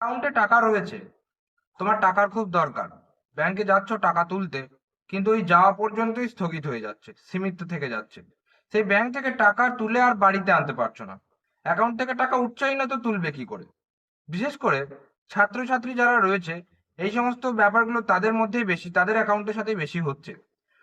অ্যাকাউন্টে টাকা রয়েছে। তোমার টাকার খুব দরকার। ব্যাংকে যাচ্ছ টাকা তুলতে, কিন্তু ওই যাওয়া পর্যন্তই স্থগিত হয়ে যাচ্ছে, সীমিত থেকে যাচ্ছে। সেই ব্যাংক থেকে টাকা তুলে আর বাড়িতে আনতে পারছ না। অ্যাকাউন্ট থেকে টাকা উঠছেই না তো তুলবে কি করে? বিশেষ করে ছাত্রছাত্রী যারা রয়েছে, এই সমস্ত ব্যাপারগুলো তাদের মধ্যেই বেশি, তাদের অ্যাকাউন্টের সাথেই বেশি হচ্ছে।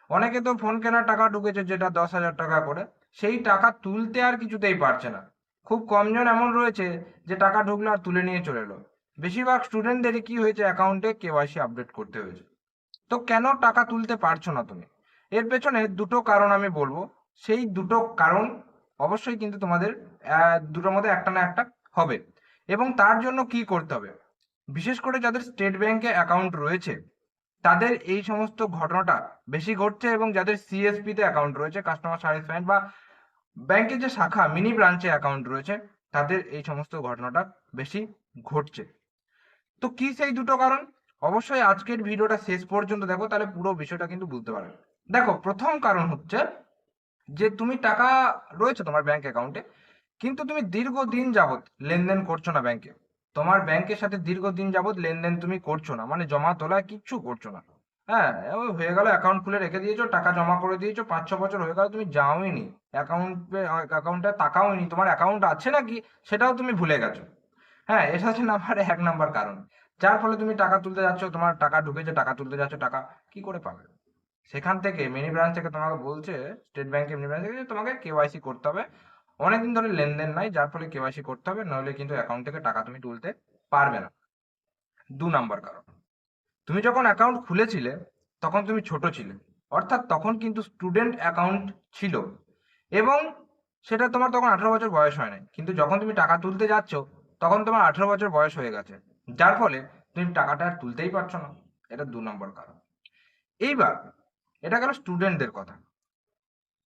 অনেকে তো ফোন কেনার টাকা ঢুকেছে যেটা দশ হাজার টাকা করে, সেই টাকা তুলতে আর কিছুতেই পারছে না। খুব কমজন এমন রয়েছে যে টাকা ঢুকলো আর তুলে নিয়ে চলে এলো। বেশিরভাগ স্টুডেন্টদেরই কি হয়েছে? অ্যাকাউন্টে কেওয়াইসি আপডেট করতে হয়েছে। তো কেন টাকা তুলতে পারছ না তুমি? এর পেছনে দুটো কারণ আমি বলব। সেই দুটো কারণ অবশ্যই কিন্তু তোমাদের দুটোর মধ্যে একটা না একটা হবে। এবং তার জন্য কি করতে হবে? বিশেষ করে যাদের স্টেট ব্যাংকে অ্যাকাউন্ট রয়েছে, তাদের এই সমস্ত ঘটনাটা বেশি ঘটছে এবং যাদের সিএসপি তে অ্যাকাউন্ট রয়েছে কাস্টমার সার্ভিস পয়েন্ট বা ব্যাংকের যে শাখা মিনি ব্রাঞ্চে অ্যাকাউন্ট রয়েছে, তাদের এই সমস্ত ঘটনাটা বেশি ঘটছে। তো কি সেই দুটো কারণ? অবশ্যই আজকের ভিডিওটা শেষ পর্যন্ত দেখো, তাহলে পুরো বিষয়টা কিন্তু বুঝতে পারবে। দেখো, প্রথম কারণ হচ্ছে যে তুমি টাকা রয়েছে তোমার ব্যাংক অ্যাকাউন্টে কিন্তু তুমি দীর্ঘদিন যাবৎ লেনদেন করছ না ব্যাংকে তোমার ব্যাংকের সাথে দীর্ঘদিন যাবৎ লেনদেন তুমি করছ না মানে জমা তোলা কিচ্ছু করছ না। হ্যাঁ হয়ে গেল অ্যাকাউন্ট খুলে রেখে দিয়েছ, টাকা জমা করে দিয়েছ, পাঁচ, ছ বছর হয়ে গেল, তুমি যাওইনি অ্যাকাউন্টে অ্যাকাউন্টে তাকাওনি তোমার অ্যাকাউন্ট আছে নাকি? সেটাও তুমি ভুলে গেছো। হ্যাঁ এটা হচ্ছে নাম্বার এক নাম্বার কারণ। যার ফলে তুমি টাকা তুলতে যাচ্ছ, তোমার টাকা ঢুকেছে টাকা তুলতে যাচ্ছ, টাকা কি করে পাবে? সেখান থেকে মিনি ব্রাঞ্চ থেকে তোমাকে বলছে স্টেট ব্যাংকে মিনি ব্রাঞ্চ থেকে তোমাকে কেওয়াইসি করতে হবে। অনেকদিন ধরে লেনদেন নাই, যার ফলে কেওয়াইসি করতে হবে, নইলে কিন্তু অ্যাকাউন্ট থেকে টাকা তুমি তুলতে পারবে না। দু নাম্বার কারণ। তুমি যখন অ্যাকাউন্ট খুলেছিলে, তখন তুমি ছোট ছিলে। অর্থাৎ তখন কিন্তু স্টুডেন্ট অ্যাকাউন্ট ছিল। এবং সেটা তোমার তখন আঠারো বছর বয়স হয় নাই। কিন্তু যখন তুমি টাকা তুলতে যাচ্ছ তখন তোমার আঠারো বছর বয়স হয়ে গেছে। যার ফলে তুমি টাকাটা আর তুলতেই পারছ না। এটা দু নম্বর কারণ। এইবার এটা গেল স্টুডেন্টদের কথা।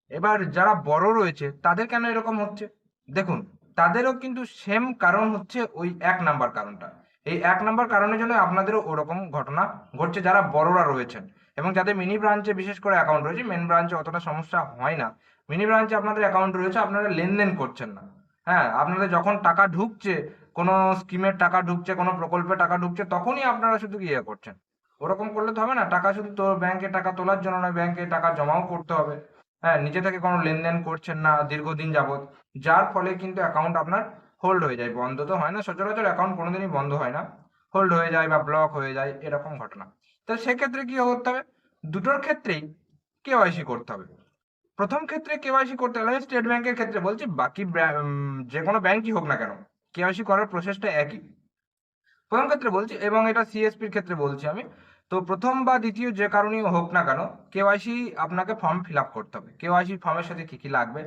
এবার যারা বড় রয়েছে, তাদের কেন এরকম হচ্ছে? দেখুন, তাদেরও কিন্তু সেম কারণ হচ্ছে ওই এক নাম্বার কারণটা। এই এক নাম্বার কারণের জন্য আপনাদেরও ওরকম ঘটনা ঘটছে। যারা বড়রা রয়েছেন এবং যাদের মিনি ব্রাঞ্চে বিশেষ করে অ্যাকাউন্ট রয়েছে মেন ব্রাঞ্চে অতটা সমস্যা হয় না। মিনি ব্রাঞ্চে আপনাদের অ্যাকাউন্ট রয়েছে, আপনারা লেনদেন করছেন না। হ্যাঁ আপনাদের যখন টাকা ঢুকছে কোনো স্কিমের টাকা ঢুকছে, কোনো প্রকল্পে টাকা ঢুকছে, তখনই আপনারা শুধু ইয়ে করছেন। ওরকম করলে তো হবে না, টাকা শুধু তো ব্যাংকে টাকা তোলার জন্য নয় ব্যাংকে টাকা জমাও করতে হবে। হ্যাঁ নিজে থেকে কোনো লেনদেন করছেন না দীর্ঘদিন যাবৎ, যার ফলে কিন্তু অ্যাকাউন্ট আপনার হোল্ড হয়ে যায়। বন্ধ তো হয় না, সচরাচর অ্যাকাউন্ট কোনোদিনই বন্ধ হয় না। হোল্ড হয়ে যায় বা ব্লক হয়ে যায়, এরকম ঘটনা। তো সেক্ষেত্রে কি করতে হবে? দুটোর ক্ষেত্রেই কেওয়াইসি করতে হবে। প্রথম ক্ষেত্রে কেওয়াইসি করতে গেলে স্টেট ব্যাংকের ক্ষেত্রে বলছি, বাকি যে কোনো ব্যাংকই হোক না কেন কেওয়াইসি করার প্রসেসটা একই। প্রথম ক্ষেত্রে বলছি, এবং এটা সিএসপির ক্ষেত্রে বলছি আমি। তো প্রথম বা দ্বিতীয় যে কারণেই হোক না কেন কেওয়াইসি আপনাকে ফর্ম ফিল আপ করতে হবে। কেওয়াইসি ফর্মের সাথে কি কি লাগবে?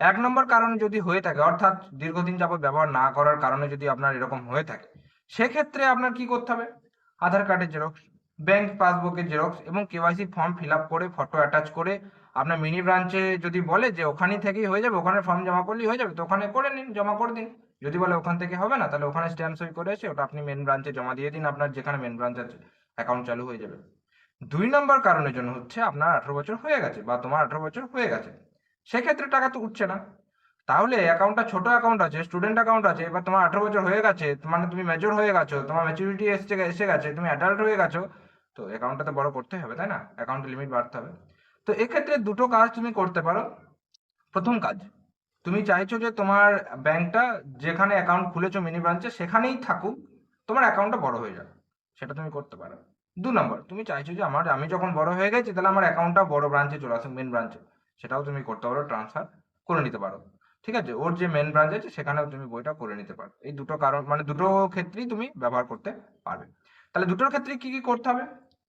এক নম্বর কারণ যদি হয়ে থাকে, অর্থাৎ দীর্ঘদিন যাবত ব্যবহার না করার কারণে যদি আপনার এরকম হয়ে থাকে, সেক্ষেত্রে আপনার কি করতে হবে? আধার কার্ডের জেরক্স ব্যাংক পাসবুকের জেরক্স এবং কেওয়াইসি ফর্ম ফিল আপ করে ফটো অ্যাটাচ করে আপনার মিনি ব্রাঞ্চে যদি বলে যে ওখানেই থেকেই হয়ে যাবে, ওখানে ফর্ম জমা করলেই হয়ে যাবে, তো ওখানে করে নিন, জমা করে দিন। যদি বলে ওখান থেকে হবে না, তাহলে ওখানে স্ট্যাম্প সই করে এসে ওটা আপনি মেন ব্রাঞ্চে জমা দিয়ে দিন, আপনার যেখানে মেন ব্রাঞ্চ আছে অ্যাকাউন্ট চালু হয়ে যাবে। দুই নম্বর কারণের জন্য হচ্ছে আপনার আঠারো বছর হয়ে গেছে বা তোমার আঠারো বছর হয়ে গেছে। সেক্ষেত্রে টাকা তো উঠছে না। তাহলে অ্যাকাউন্টটা ছোট অ্যাকাউন্ট আছে স্টুডেন্ট অ্যাকাউন্ট আছে, এবার তোমার আঠারো বছর হয়ে গেছে মানে তুমি মেজর হয়ে গেছো, তোমার ম্যাচুরিটি এসে এসে গেছে, তুমি অ্যাডাল্ট হয়ে গেছো, তো অ্যাকাউন্টটা তো বড় করতে হবে, তাই না? অ্যাকাউন্টের লিমিট বাড়তে হবে। তো এক্ষেত্রে দুটো কাজ তুমি করতে পারো। প্রথম কাজ তুমি চাইছো যে তোমার ব্যাংকটা যেখানে অ্যাকাউন্ট খুলেছো মিনি ব্রাঞ্চে সেখানেই থাকুক তোমার অ্যাকাউন্টটা বড় হয়ে যাবে সেটা তুমি করতে পারো দু নম্বর তুমি চাইছো যে আমার আমি যখন বড় হয়ে গেছি তাহলে আমার অ্যাকাউন্টটা বড় ব্রাঞ্চে চলে আসুক মেন ব্রাঞ্চে সেটাও তুমি করতে পারো ট্রান্সফার করে নিতে পারো ঠিক আছে ওর যে মেন ব্রাঞ্চ আছে সেখানেও তুমি বইটা করে নিতে পারো এই দুটো কারণ মানে দুটো ক্ষেত্রেই তুমি ব্যবহার করতে পারবে তাহলে দুটোর ক্ষেত্রে কি কি করতে হবে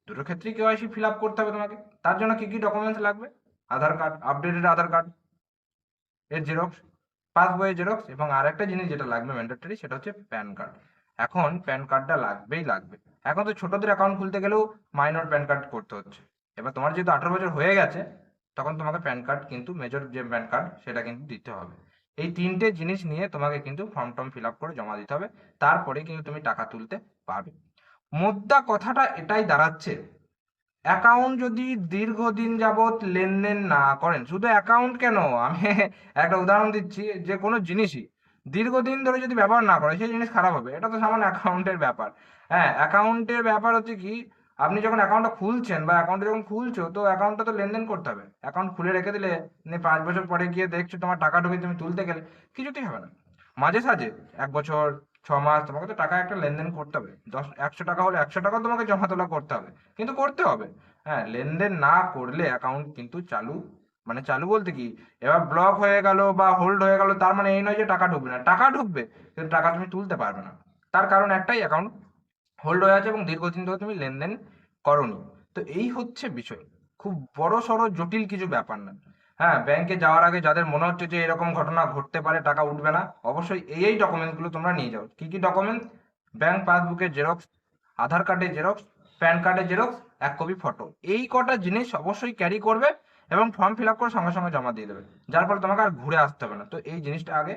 দুটোর ক্ষেত্রেই কেওয়াইসি ফিল আপ করতে হবে তোমাকে তার জন্য কি কি ডকুমেন্টস লাগবে Aadhaar card updated Aadhaar card এর জেরক্স পাসবইয়ের জেরক্স এবং আর একটা জিনিস যেটা লাগবে ম্যান্ডেটরি সেটা হচ্ছে প্যান কার্ড এখন প্যান কার্ডটা লাগবেই লাগবে। এখন তো ছোটদের অ্যাকাউন্ট খুলতে গেলেও মাইনর প্যান কার্ড করতে হচ্ছে। এবার তোমার যেহেতু আঠারো বছর হয়ে গেছে, তখন তোমাকে প্যান কার্ড কিন্তু মেজর যে প্যান কার্ড সেটা কিন্তু দিতে হবে। এই তিনটে জিনিস নিয়ে তোমাকে কিন্তু ফর্ম টর্ম ফিল আপ করে জমা দিতে হবে। তারপরে কিন্তু তুমি টাকা তুলতে পারবে। মোদ্দা কথাটা এটাই দাঁড়াচ্ছে অ্যাকাউন্ট যদি দীর্ঘদিন যাবৎ লেনদেন না করেন, শুধু অ্যাকাউন্ট কেন? আমি একটা উদাহরণ দিচ্ছি, যে কোনো জিনিসই। দীর্ঘদিন ধরে যদি ব্যবহার না করে সেই জিনিস খারাপ হবে। এটা তো সামান্য অ্যাকাউন্টের ব্যাপার। হ্যাঁ অ্যাকাউন্টের ব্যাপার হচ্ছে কি, আপনি যখন অ্যাকাউন্টটা খুলছেন বা অ্যাকাউন্টে যখন খুলছো, তো অ্যাকাউন্টটা তো লেনদেন করতে হবে। অ্যাকাউন্ট খুলে রেখে দিলে পাঁচ বছর পরে গিয়ে দেখছ তোমার টাকা ঢুকে তুমি তুলতে গেলে, কিছুতেই হবে না। মাঝে সাঝে, এক বছর ছ মাস তোমাকে তো টাকা একটা লেনদেন করতে হবে। দশ, একশো টাকা হলে একশো টাকা তোমাকে জমা তোলা করতে হবে। কিন্তু করতে হবে। হ্যাঁ লেনদেন না করলে অ্যাকাউন্ট কিন্তু চালু মানে চালু বলতে কি, এবার ব্লক হয়ে গেল বা হোল্ড হয়ে গেল, তার মানে এই নয় যে টাকা ঢুকবে না। টাকা ঢুকবে, কিন্তু টাকা তুমি তুলতে পারবে না। তার কারণ একটাই অ্যাকাউন্ট হোল্ড হয়ে আছে এবং দীর্ঘদিন ধরে তুমি লেনদেন করনি। তো এই হচ্ছে বিষয়। খুব বড় সড় জটিল কিছু ব্যাপার না। হ্যাঁ ব্যাংকে যাওয়ার আগে যাদের মনে হচ্ছে যে এরকম ঘটনা ঘটতে পারে, টাকা উঠবে না, অবশ্যই এই এই ডকুমেন্টসগুলো তোমরা নিয়ে যাও। কি কি ডকুমেন্টস ব্যাংক পাসবুকের জেরক্স আধার কার্ডের জেরক্স প্যান কার্ডের জেরক্স এক কপি ফটো এই কটা জিনিস অবশ্যই ক্যারি করবে এবং ফর্ম ফিল আপ করে সঙ্গে সঙ্গে জমা দিয়ে দেবে। যার ফলে তোমাকে আর ঘুরে আসতে হবে না। তো এই জিনিসটা আগে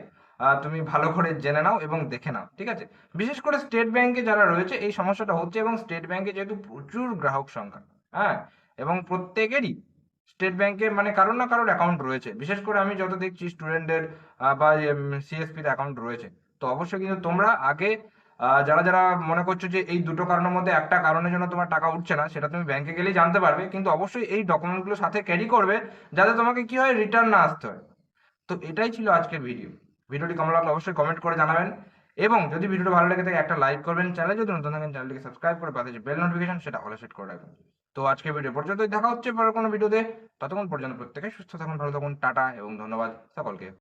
তুমি ভালো করে জেনে নাও এবং দেখে নাও, ঠিক আছে? বিশেষ করে স্টেট ব্যাংকে যারা রয়েছে, এই সমস্যাটা হচ্ছে এবং স্টেট ব্যাংকে যেহেতু প্রচুর গ্রাহক সংখ্যা হ্যাঁ? এবং প্রত্যেকেরই স্টেট ব্যাংকে মানে কারোর না কারোর অ্যাকাউন্ট রয়েছে। বিশেষ করে আমি যত দেখছি স্টুডেন্টদের বা সিএসপিতে অ্যাকাউন্ট রয়েছে। তো অবশ্যই কিন্তু তোমরা আগে যারা যারা মনে করছ যে এই দুটো কারণের মধ্যে একটা কারণের জন্য তোমার টাকা উঠছে না, সেটা তুমি ব্যাংকে গেলেই জানতে পারবে। কিন্তু অবশ্যই এই ডকুমেন্টগুলো সাথে ক্যারি করবে, যাতে তোমাকে কি হয়? রিটার্ন না আসতে হয়। তো এটাই ছিল আজকের ভিডিও ভিডিওটি কেমন লাগল অবশ্যই কমেন্ট করে জানাবেন। এবং যদি ভিডিওটা ভালো লাগে থাকে, একটা লাইক করবেন। চ্যানেল যদি নতুন থাকেন চ্যানেলটিকে সাবস্ক্রাইব করে পাশে যে বেল নোটিফিকেশন সেটা অলে সেট করে রাখবেন। তো আজকে ভিডিও পর্যন্তই। দেখা হচ্ছে পরের কোনো ভিডিওতে ততক্ষণ পর্যন্ত প্রত্যেকে সুস্থ থাকুন, ভালো থাকুন, টাটা এবং ধন্যবাদ সকলকে।